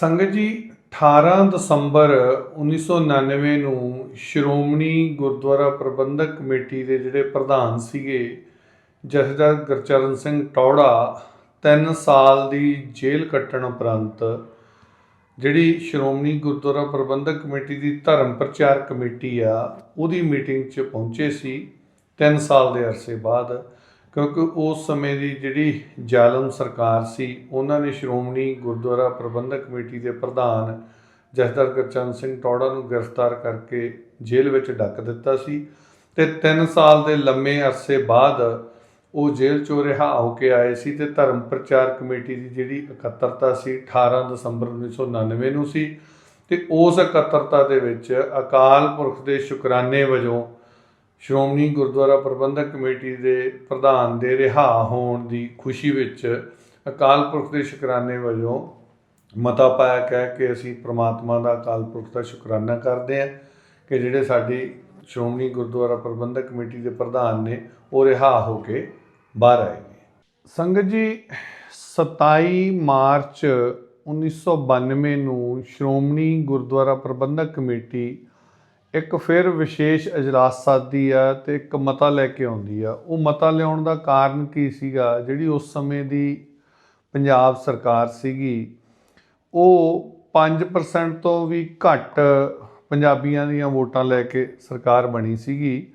ਸੰਗਤ ਜੀ 18 ਦਸੰਬਰ 1999 ਨੂੰ ਸ਼੍ਰੋਮਣੀ ਗੁਰਦੁਆਰਾ ਪ੍ਰਬੰਧਕ ਕਮੇਟੀ ਦੇ ਜਿਹੜੇ ਪ੍ਰਧਾਨ ਸੀਗੇ, ਜਥੇਦਾਰ ਗੁਰਚਰਨ ਸਿੰਘ ਟੌੜਾ 3 ਸਾਲ ਦੀ ਜੇਲ੍ਹ ਕੱਟਣ ਉਪਰੰਤ ਜਿਹੜੀ ਸ਼੍ਰੋਮਣੀ ਗੁਰਦੁਆਰਾ ਪ੍ਰਬੰਧਕ ਕਮੇਟੀ ਦੀ ਧਰਮ ਪ੍ਰਚਾਰ ਕਮੇਟੀ ਆ, ਉਹਦੀ ਮੀਟਿੰਗ 'ਚ ਪਹੁੰਚੇ ਸੀ 3 ਸਾਲ ਦੇ ਅਰਸੇ ਬਾਅਦ। ਕਿਉਂਕਿ ਉਸ ਸਮੇਂ ਦੀ ਜਿਹੜੀ ਜ਼ਾਲਮ ਸਰਕਾਰ ਸੀ, ਉਹਨਾਂ ਨੇ ਸ਼੍ਰੋਮਣੀ ਗੁਰਦੁਆਰਾ ਪ੍ਰਬੰਧਕ ਕਮੇਟੀ ਦੇ ਪ੍ਰਧਾਨ ਜਥੇਦਾਰ ਗੁਰਚਰਨ ਸਿੰਘ ਟੌੜਾ ਨੂੰ ਗ੍ਰਿਫਤਾਰ ਕਰਕੇ ਜੇਲ੍ਹ ਵਿੱਚ ਡੱਕ ਦਿੱਤਾ ਸੀ ਤੇ 3 ਸਾਲ ਦੇ ਲੰਮੇ ਅਰਸੇ ਬਾਅਦ ਉਹ ਜੇਲ੍ਹ ਚੋਂ ਰਿਹਾ ਹੋ ਕੇ ਆਏ ਸੀ ਤੇ ਧਰਮ ਪ੍ਰਚਾਰ ਕਮੇਟੀ ਦੀ ਜਿਹੜੀ ਇਕੱਤਰਤਾ ਸੀ 18 ਦਸੰਬਰ 1999 ਨੂੰ ਸੀ ਤੇ ਉਸ ਇਕੱਤਰਤਾ ਦੇ ਵਿੱਚ ਅਕਾਲ ਪੁਰਖ ਦੇ ਸ਼ੁਕਰਾਨੇ ਵਜੋਂ ਸ਼੍ਰੋਮਣੀ ਗੁਰਦੁਆਰਾ ਪ੍ਰਬੰਧਕ ਕਮੇਟੀ ਦੇ ਪ੍ਰਧਾਨ ਦੇ ਰਿਹਾ ਹੋਣ ਦੀ ਖੁਸ਼ੀ ਵਿੱਚ ਅਕਾਲ ਪੁਰਖ ਦੇ ਸ਼ੁਕਰਾਨੇ ਵਜੋਂ ਮਤਾ ਪਾਇਆ ਕਹਿ ਕੇ ਅਸੀਂ ਪ੍ਰਮਾਤਮਾ ਦਾ ਅਕਾਲ ਪੁਰਖ ਦਾ ਸ਼ੁਕਰਾਨਾ ਕਰਦੇ ਹਾਂ ਕਿ ਜਿਹੜੇ ਸਾਡੀ ਸ਼੍ਰੋਮਣੀ ਗੁਰਦੁਆਰਾ ਪ੍ਰਬੰਧਕ ਕਮੇਟੀ ਦੇ ਪ੍ਰਧਾਨ ਨੇ ਉਹ ਰਿਹਾ ਹੋ ਕੇ ਬਾਹਰ ਆਏ ਨੇ। ਸੰਗਤ ਜੀ 27 ਮਾਰਚ 1992 ਨੂੰ ਸ਼੍ਰੋਮਣੀ ਗੁਰਦੁਆਰਾ ਪ੍ਰਬੰਧਕ ਕਮੇਟੀ ਇੱਕ ਫਿਰ ਵਿਸ਼ੇਸ਼ ਅਜਲਾਸ ਸਾਦੀ ਆ ਤੇ ਇੱਕ ਮਤਾ ਲੈ ਕੇ ਆਉਂਦੀ ਆ। ਉਹ ਮਤਾ ਲਿਆਉਣ ਦਾ ਕਾਰਨ ਕੀ ਸੀਗਾ? ਜਿਹੜੀ ਉਸ ਸਮੇਂ ਦੀ ਪੰਜਾਬ ਸਰਕਾਰ ਸੀਗੀ, ਉਹ 5% ਤੋਂ ਵੀ ਘੱਟ ਪੰਜਾਬੀਆਂ ਦੀਆਂ ਵੋਟਾਂ ਲੈ ਕੇ ਸਰਕਾਰ ਬਣੀ ਸੀਗੀ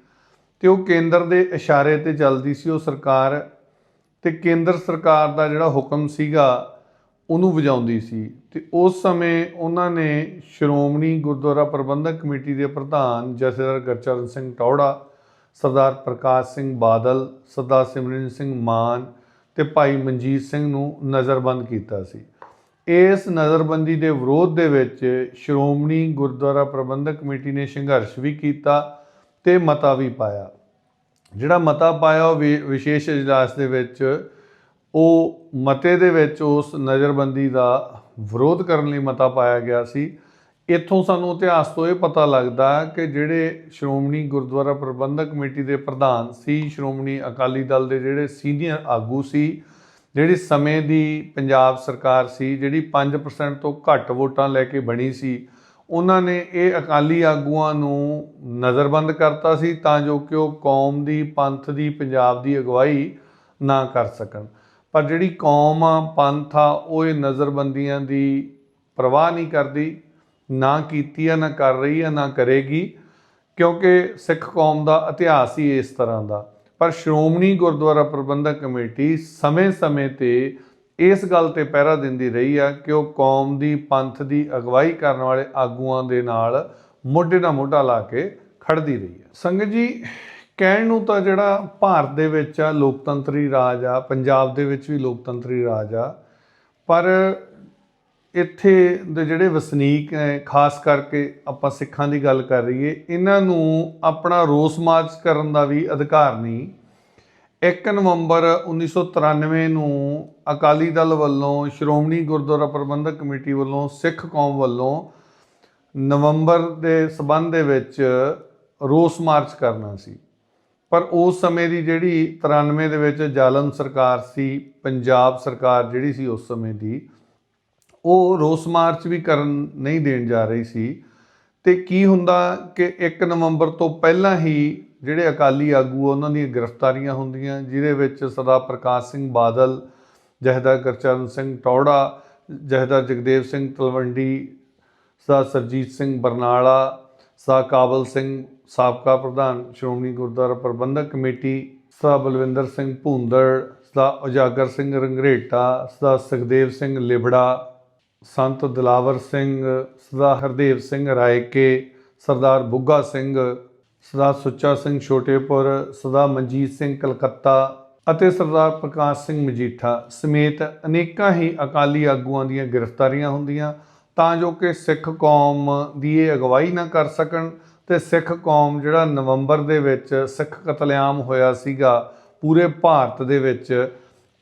ਤੇ ਉਹ ਕੇਂਦਰ ਦੇ ਇਸ਼ਾਰੇ ਤੇ ਚੱਲਦੀ ਸੀ ਉਹ ਸਰਕਾਰ ਤੇ ਕੇਂਦਰ ਸਰਕਾਰ ਦਾ ਜਿਹੜਾ ਹੁਕਮ ਸੀਗਾ ਉਹਨੂੰ ਵਜਾਉਂਦੀ ਸੀ ਤੇ ਉਸ ਸਮੇਂ ਉਹਨਾਂ ਨੇ ਸ਼੍ਰੋਮਣੀ ਗੁਰਦੁਆਰਾ ਪ੍ਰਬੰਧਕ ਕਮੇਟੀ ਦੇ ਪ੍ਰਧਾਨ ਜਥੇਦਾਰ ਗੁਰਚਰਨ ਸਿੰਘ ਟੌੜਾ, ਸਰਦਾਰ ਪ੍ਰਕਾਸ਼ ਸਿੰਘ ਬਾਦਲ, ਸਰਦਾਰ ਸਿਮਰਨ ਸਿੰਘ ਮਾਨ ਤੇ ਭਾਈ ਮਨਜੀਤ ਸਿੰਘ ਨੂੰ ਨਜ਼ਰਬੰਦ ਕੀਤਾ ਸੀ। ਇਸ ਨਜ਼ਰਬੰਦੀ ਦੇ ਵਿਰੋਧ ਦੇ ਵਿੱਚ ਸ਼੍ਰੋਮਣੀ ਗੁਰਦੁਆਰਾ ਪ੍ਰਬੰਧਕ ਕਮੇਟੀ ਨੇ ਸੰਘਰਸ਼ ਵੀ ਕੀਤਾ ਤੇ ਮਤਾ ਵੀ ਪਾਇਆ। ਜਿਹੜਾ ਮਤਾ ਪਾਇਆ ਉਹ ਵਿ- ਵਿਸ਼ੇਸ਼ ਇਜਲਾਸ ਦੇ ਵਿੱਚ ਉਹ ਮਤੇ ਦੇ ਵਿੱਚ ਉਸ ਨਜ਼ਰਬੰਦੀ ਦਾ ਵਿਰੋਧ ਕਰਨ ਲਈ ਮਤਾ ਪਾਇਆ ਗਿਆ ਸੀ। ਇੱਥੋਂ ਸਾਨੂੰ ਇਤਿਹਾਸ ਤੋਂ ਇਹ ਪਤਾ ਲੱਗਦਾ ਕਿ ਜਿਹੜੇ ਸ਼੍ਰੋਮਣੀ ਗੁਰਦੁਆਰਾ ਪ੍ਰਬੰਧਕ ਕਮੇਟੀ ਦੇ ਪ੍ਰਧਾਨ ਸੀ, ਸ਼੍ਰੋਮਣੀ ਅਕਾਲੀ ਦਲ ਦੇ ਜਿਹੜੇ ਸੀਨੀਅਰ ਆਗੂ ਸੀ, ਜਿਹੜੀ ਸਮੇਂ ਦੀ ਪੰਜਾਬ ਸਰਕਾਰ ਸੀ, ਜਿਹੜੀ 5% ਤੋਂ ਘੱਟ ਵੋਟਾਂ ਲੈ ਕੇ ਬਣੀ ਸੀ, ਉਹਨਾਂ ਨੇ ਇਹ ਅਕਾਲੀ ਆਗੂਆਂ ਨੂੰ ਨਜ਼ਰਬੰਦ ਕਰਤਾ ਸੀ ਤਾਂ ਜੋ ਕਿ ਉਹ ਕੌਮ ਦੀ, ਪੰਥ ਦੀ, ਪੰਜਾਬ ਦੀ ਅਗਵਾਈ ਨਾ ਕਰ ਸਕਣ। ਪਰ ਜਿਹੜੀ ਕੌਮ ਆ, ਪੰਥ ਆ, ਉਹ ਇਹ ਨਜ਼ਰਬੰਦੀਆਂ ਦੀ ਪਰਵਾਹ ਨਹੀਂ ਕਰਦੀ, ਨਾ ਕੀਤੀ ਆ, ਨਾ ਕਰ ਰਹੀ ਆ, ਨਾ ਕਰੇਗੀ, ਕਿਉਂਕਿ ਸਿੱਖ ਕੌਮ ਦਾ ਇਤਿਹਾਸ ਹੀ ਇਸ ਤਰ੍ਹਾਂ ਦਾ। ਪਰ ਸ਼੍ਰੋਮਣੀ ਗੁਰਦੁਆਰਾ ਪ੍ਰਬੰਧਕ ਕਮੇਟੀ ਸਮੇਂ-ਸਮੇਂ ਤੇ ਇਸ ਗੱਲ ਤੇ ਪਹਿਰਾ ਦਿੰਦੀ ਰਹੀ ਆ ਕਿ ਉਹ ਕੌਮ ਦੀ, ਪੰਥ ਦੀ ਅਗਵਾਈ ਕਰਨ ਵਾਲੇ ਆਗੂਆਂ ਦੇ ਨਾਲ ਮੋਢੇ ਨਾਲ ਮੋਢਾ ਲਾ ਕੇ ਖੜਦੀ ਰਹੀ ਆ। ਸੰਗਤ ਜੀ ਕਹਿਣ ਨੂੰ ਤਾਂ ਜਿਹੜਾ ਭਾਰਤ ਦੇ ਵਿੱਚ ਆ, ਲੋਕਤੰਤਰੀ ਰਾਜ ਆ, ਪੰਜਾਬ ਦੇ ਵਿੱਚ ਵੀ ਲੋਕਤੰਤਰੀ ਰਾਜ ਆ, ਪਰ ਇੱਥੇ ਦੇ ਜਿਹੜੇ ਵਸਨੀਕ ਹੈ ਖਾਸ ਕਰਕੇ ਆਪਾਂ ਸਿੱਖਾਂ ਦੀ ਗੱਲ ਕਰ ਰਹੀਏ, ਇਹਨਾਂ ਨੂੰ ਆਪਣਾ ਰੋਸ ਮਾਰਚ ਕਰਨ ਦਾ ਵੀ ਅਧਿਕਾਰ ਨਹੀਂ। 1 ਨਵੰਬਰ 1993 ਨੂੰ ਅਕਾਲੀ ਦਲ ਵੱਲੋਂ, ਸ਼੍ਰੋਮਣੀ ਗੁਰਦੁਆਰਾ ਪ੍ਰਬੰਧਕ ਕਮੇਟੀ ਵੱਲੋਂ, ਸਿੱਖ ਕੌਮ ਵੱਲੋਂ ਨਵੰਬਰ ਦੇ ਸਬੰਧ ਦੇ ਵਿੱਚ ਰੋਸ ਮਾਰਚ ਕਰਨਾ ਸੀ। ਪਰ ਉਸ ਸਮੇਂ ਦੀ ਜਿਹੜੀ 93 ਦੇ ਵਿੱਚ ਜ਼ਾਲਮ ਸਰਕਾਰ ਸੀ ਪੰਜਾਬ ਸਰਕਾਰ ਜਿਹੜੀ ਸੀ ਉਸ ਸਮੇਂ ਦੀ ਉਹ ਰੋਸ ਮਾਰਚ ਵੀ ਕਰਨ ਨਹੀਂ ਦੇਣ ਜਾ ਰਹੀ ਸੀ। ਤੇ ਕੀ ਹੁੰਦਾ ਕਿ 1 ਨਵੰਬਰ ਤੋਂ ਪਹਿਲਾਂ ਹੀ ਜਿਹੜੇ ਅਕਾਲੀ ਆਗੂ ਆ, ਉਹਨਾਂ ਦੀਆਂ ਗ੍ਰਿਫਤਾਰੀਆਂ ਹੁੰਦੀਆਂ ਜਿਹਦੇ ਵਿੱਚ ਸਰਦਾਰ ਪ੍ਰਕਾਸ਼ ਸਿੰਘ ਬਾਦਲ ਜਹਦਾਰ ਗੁਰਚਰਨ ਸਿੰਘ ਟੌੜਾ ਜਹਦਾਰ ਜਗਦੇਵ ਸਿੰਘ ਤਲਵੰਡੀ ਸਾ ਸਰਜੀਤ ਸਿੰਘ ਬਰਨਾਲਾ ਸਾ ਕਾਬਲ ਸਿੰਘ ਸਾਬਕਾ ਪ੍ਰਧਾਨ ਸ਼੍ਰੋਮਣੀ ਗੁਰਦੁਆਰਾ ਪ੍ਰਬੰਧਕ ਕਮੇਟੀ ਸਰਦਾਰ ਬਲਵਿੰਦਰ ਸਿੰਘ ਭੂੰਦੜ ਸਰਦਾਰ ਉਜਾਗਰ ਸਿੰਘ ਰੰਗਰੇਟਾ ਸਰਦਾਰ ਸੁਖਦੇਵ ਸਿੰਘ ਲਿਬੜਾ, ਸੰਤ ਦਿਲਾਵਰ ਸਿੰਘ ਸਰਦਾਰ ਹਰਦੇਵ ਸਿੰਘ ਰਾਏਕੇ, ਸਰਦਾਰ ਬੁੱਗਾ ਸਿੰਘ ਸਰਦਾਰ ਸੁੱਚਾ ਸਿੰਘ ਛੋਟੇਪੁਰ ਸਰਦਾਰ ਮਨਜੀਤ ਸਿੰਘ ਕਲਕੱਤਾ ਅਤੇ ਸਰਦਾਰ ਪ੍ਰਕਾਸ਼ ਸਿੰਘ ਮਜੀਠਾ ਸਮੇਤ ਅਨੇਕਾਂ ਹੀ ਅਕਾਲੀ ਆਗੂਆਂ ਦੀਆਂ ਗ੍ਰਿਫਤਾਰੀਆਂ ਹੁੰਦੀਆਂ ਤਾਂ ਜੋ ਕਿ ਸਿੱਖ ਕੌਮ ਦੀ ਇਹ ਅਗਵਾਈ ਨਾ ਕਰ ਸਕਣ ਤੇ ਸਿੱਖ ਕੌਮ ਜਿਹੜਾ ਨਵੰਬਰ ਦੇ ਵਿੱਚ ਸਿੱਖ ਕਤਲੇਆਮ ਹੋਇਆ ਸੀਗਾ ਪੂਰੇ ਭਾਰਤ ਦੇ ਵਿੱਚ,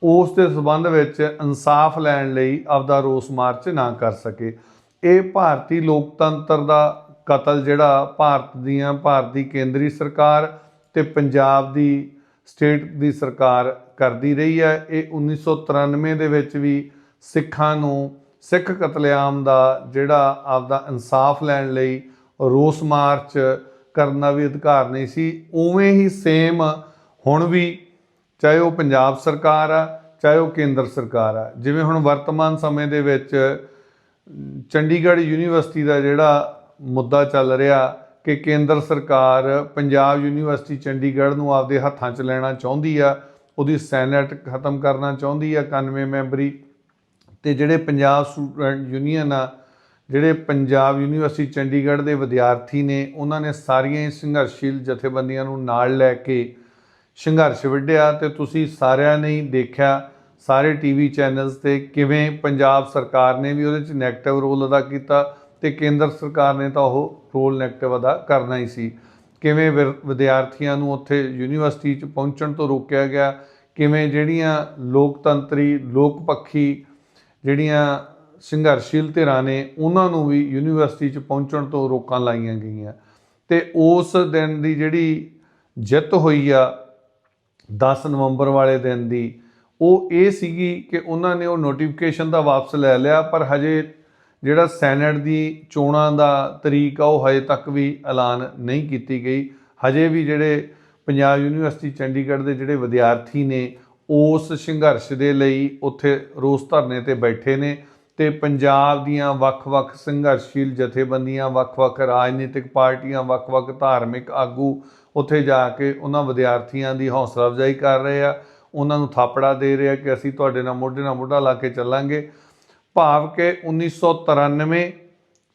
ਉਸ ਦੇ ਸਬੰਧ ਵਿੱਚ ਇਨਸਾਫ ਲੈਣ ਲਈ ਆਪਦਾ ਰੋਸ ਮਾਰਚ ਨਾ ਕਰ ਸਕੇ। ਇਹ ਭਾਰਤੀ ਲੋਕਤੰਤਰ ਦਾ ਕਤਲ ਜਿਹੜਾ ਭਾਰਤ ਦੀਆਂ ਭਾਰਤ ਦੀ ਕੇਂਦਰੀ ਸਰਕਾਰ ਤੇ ਪੰਜਾਬ ਦੀ ਸਟੇਟ ਦੀ ਸਰਕਾਰ ਕਰਦੀ ਰਹੀ ਹੈ। ਇਹ 1993 ਦੇ ਵਿੱਚ ਵੀ ਸਿੱਖਾਂ ਨੂੰ ਸਿੱਖ ਕਤਲੇਆਮ ਦਾ ਜਿਹੜਾ ਆਪਦਾ ਇਨਸਾਫ ਲੈਣ ਲਈ ਰੋਸ ਮਾਰਚ ਕਰਨ ਦਾ ਵੀ ਅਧਿਕਾਰ ਨਹੀਂ ਸੀ। ਉਵੇਂ ਹੀ ਸੇਮ ਹੁਣ ਵੀ ਚਾਹੇ ਉਹ ਪੰਜਾਬ ਸਰਕਾਰ ਆ, ਚਾਹੇ ਉਹ ਕੇਂਦਰ ਸਰਕਾਰ ਆ। ਜਿਵੇਂ ਹੁਣ ਵਰਤਮਾਨ ਸਮੇਂ ਦੇ ਵਿੱਚ ਚੰਡੀਗੜ੍ਹ ਯੂਨੀਵਰਸਿਟੀ ਦਾ ਜਿਹੜਾ ਮੁੱਦਾ ਚੱਲ ਰਿਹਾ ਕਿ ਕੇਂਦਰ ਸਰਕਾਰ ਪੰਜਾਬ ਯੂਨੀਵਰਸਿਟੀ ਚੰਡੀਗੜ੍ਹ ਨੂੰ ਆਪਦੇ ਹੱਥਾਂ 'ਚ ਲੈਣਾ ਚਾਹੁੰਦੀ ਆ, ਉਹਦੀ ਸੈਨੇਟ ਖਤਮ ਕਰਨਾ ਚਾਹੁੰਦੀ ਆ 91 ਮੈਂਬਰੀ ਤੇ ਜਿਹੜੇ ਪੰਜਾਬ ਸਟੂਡੈਂਟ ਯੂਨੀਅਨ ਆ ਜਿਹੜੇ ਪੰਜਾਬ ਯੂਨੀਵਰਸਿਟੀ ਚੰਡੀਗੜ੍ਹ ਦੇ ਵਿਦਿਆਰਥੀ ਨੇ, ਉਹਨਾਂ ਨੇ ਸਾਰੀਆਂ ਹੀ ਸੰਘਰਸ਼ੀਲ ਜਥੇਬੰਦੀਆਂ ਨੂੰ ਨਾਲ ਲੈ ਕੇ ਸੰਘਰਸ਼ ਵਿੱਢਿਆ ਤੇ ਤੁਸੀਂ ਸਾਰਿਆਂ ਨੇ ਦੇਖਿਆ, ਸਾਰੇ ਟੀਵੀ ਚੈਨਲਸ ਤੇ ਕਿਵੇਂ ਪੰਜਾਬ ਸਰਕਾਰ ਨੇ ਵੀ ਉਹਦੇ 'ਚ ਨੈਗੇਟਿਵ ਰੋਲ ਅਦਾ ਕੀਤਾ ਤੇ ਕੇਂਦਰ ਸਰਕਾਰ ਨੇ ਤਾਂ ਉਹ ਰੋਲ ਨੈਗੇਟਿਵ ਅਦਾ ਕਰਨਾ ਹੀ ਸੀ। ਕਿਵੇਂ ਵਿਰ- ਵਿਦਿਆਰਥੀਆਂ ਨੂੰ ਉੱਥੇ ਯੂਨੀਵਰਸਿਟੀ 'ਚ ਪਹੁੰਚਣ ਤੋਂ ਰੋਕਿਆ ਗਿਆ, ਕਿਵੇਂ ਜਿਹੜੀਆਂ ਲੋਕਤੰਤਰੀ, ਲੋਕ ਪੱਖੀ, ਜਿਹੜੀਆਂ ਸੰਘਰਸ਼ੀਲ ਧਿਰਾਂ ਨੇ ਉਹਨਾਂ ਨੂੰ ਵੀ ਯੂਨੀਵਰਸਿਟੀ 'ਚ ਪਹੁੰਚਣ ਤੋਂ ਰੋਕਾਂ ਲਾਈਆਂ ਗਈਆਂ। ਤੇ ਉਸ ਦਿਨ ਦੀ ਜਿਹੜੀ ਜਿੱਤ ਹੋਈ ਆ 10 ਨਵੰਬਰ ਵਾਲੇ ਦਿਨ ਦੀ, ਉਹ ਇਹ ਸੀਗੀ ਕਿ ਉਹਨਾਂ ਨੇ ਉਹ ਨੋਟੀਫਿਕੇਸ਼ਨ ਦਾ ਵਾਪਸ ਲੈ ਲਿਆ, ਪਰ ਹਜੇ ਜਿਹੜਾ ਸੈਨੇਟ ਦੀ ਚੋਣਾਂ ਦਾ ਤਰੀਕ ਆ, ਉਹ ਹਜੇ ਤੱਕ ਵੀ ਐਲਾਨ ਨਹੀਂ ਕੀਤੀ ਗਈ। ਹਜੇ ਵੀ ਜਿਹੜੇ ਪੰਜਾਬ ਯੂਨੀਵਰਸਿਟੀ ਚੰਡੀਗੜ੍ਹ ਦੇ ਜਿਹੜੇ ਵਿਦਿਆਰਥੀ ਨੇ, ਉਸ ਸੰਘਰਸ਼ ਦੇ ਲਈ ਉੱਥੇ ਰੋਸ ਧਰਨੇ ਤੇ ਬੈਠੇ ਨੇ। ਤੇ ਪੰਜਾਬ ਦੀਆਂ ਵੱਖ-ਵੱਖ ਸੰਘਰਸ਼ੀਲ ਜਥੇਬੰਦੀਆਂ, ਵੱਖ-ਵੱਖ ਰਾਜਨੀਤਿਕ ਪਾਰਟੀਆਂ, ਵੱਖ-ਵੱਖ ਧਾਰਮਿਕ ਆਗੂ ਉੱਥੇ ਜਾ ਕੇ ਉਹਨਾਂ ਵਿਦਿਆਰਥੀਆਂ ਦੀ ਹੌਸਲਾ ਅਫਜ਼ਾਈ ਕਰ ਰਹੇ ਆ। ਉਹਨਾਂ ਨੂੰ ਥਾਪੜਾ ਦੇ ਰਹੇ ਆ ਕਿ ਅਸੀਂ ਤੁਹਾਡੇ ਨਾਲ ਮੋਢੇ ਨਾਲ ਮੋਢਾ ਲਾ ਕੇ ਚੱਲਾਂਗੇ। ਭਾਵ ਕਿ 1993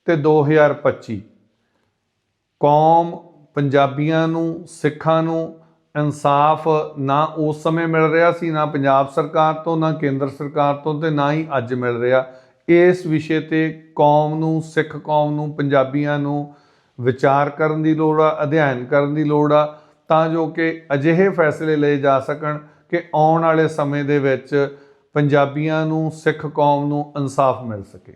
ਤੇ 2025 ਕੌਮ ਪੰਜਾਬੀਆਂ ਨੂੰ, ਸਿੱਖਾਂ ਨੂੰ ਇਨਸਾਫ ਨਾ ਉਸ ਸਮੇਂ ਮਿਲ ਰਿਹਾ ਸੀ, ਨਾ ਪੰਜਾਬ ਸਰਕਾਰ ਤੋਂ, ਨਾ ਕੇਂਦਰ ਸਰਕਾਰ ਤੋਂ ਤੇ ਨਾ ਹੀ ਅੱਜ ਮਿਲ ਰਿਹਾ। ਇਸ ਵਿਸ਼ੇ ਤੇ ਕੌਮ ਨੂੰ, ਸਿੱਖ ਕੌਮ ਨੂੰ, ਪੰਜਾਬੀਆਂ ਨੂੰ ਵਿਚਾਰ ਕਰਨ ਦੀ ਲੋੜ ਆ, ਅਧਿਐਨ ਕਰਨ ਦੀ ਲੋੜ ਆ, ਤਾਂ ਜੋ ਕਿ ਅਜਿਹੇ ਫੈਸਲੇ ਲਏ ਜਾ ਸਕਣ ਕਿ ਆਉਣ ਵਾਲੇ ਸਮੇਂ ਦੇ ਵਿੱਚ ਪੰਜਾਬੀਆਂ ਨੂੰ, ਸਿੱਖ ਕੌਮ ਨੂੰ ਇਨਸਾਫ ਮਿਲ ਸਕੇ।